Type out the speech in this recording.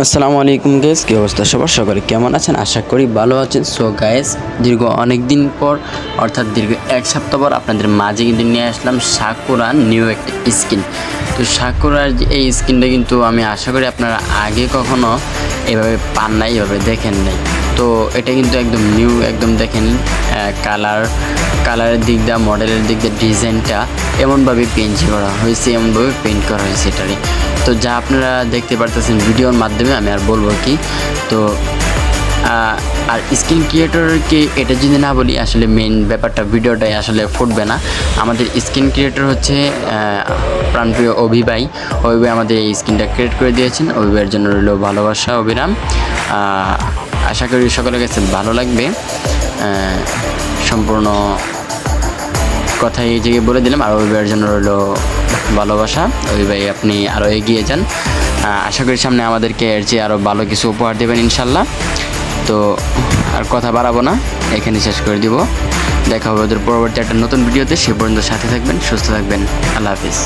আসসালামু আলাইকুম গ্যাস কী অবস্থা? সবার সকলে কেমন আছেন? আশা করি ভালো আছেন। সো গায়েস দীর্ঘ অনেক দিন পর, অর্থাৎ দীর্ঘ এক সপ্তাহ পর আপনাদের মাঝে কিন্তু নিয়ে আসলাম সাকুরা নিউ একটা স্কিন তো সাকুরার এই স্কিনটা কিন্তু আমি আশা করি আপনারা আগে কখনো এভাবে পান নাই, এভাবে দেখেন নাই। তো এটা কিন্তু একদম নিউ একদম দেখেন কালার কালারের দিক দিয়ে মডেলের দিক দিয়ে ডিজাইনটা এমনভাবে পেন্ট করা হয়েছে, এমনভাবে পেন্ট করা হয়েছে এটারে তো যা আপনারা দেখতে পারতেছেন ভিডিওর মাধ্যমে, আমি আর বলব কি, তো আর স্ক্রিন ক্রিয়েটরকে এটা যদি না বলি, আসলে মেন ব্যাপারটা ভিডিওটাই আসলে ফুটবে না। আমাদের স্ক্রিন ক্রিয়েটর হচ্ছে প্রাণপ্রিয় অভিভাই অভিভাই আমাদের এই স্ক্রিনটা ক্রিয়েট করে দিয়েছেন। অভিভাইয়ের জন্য রইল ভালোবাসা, অভিরাম। আশা করি সকলের কাছে ভালো লাগবে। সম্পূর্ণ কথা এই জায়গায় বলে দিলাম আর অভিভাইয়ের জন্য রইল ভালোবাসা। অভিভাই আপনি আরও এগিয়ে যান। আশা করি সামনে আমাদেরকে এর চেয়ে আরও ভালো কিছু উপহার দেবেন ইনশাল্লাহ। তো আর কথা বাড়াবো না, এখানে শেষ করে দিব। দেখা হবে ওদের পরবর্তী একটা নতুন ভিডিওতে, সে পর্যন্ত সাথে থাকবেন, সুস্থ থাকবেন। আল্লাহ হাফিজ।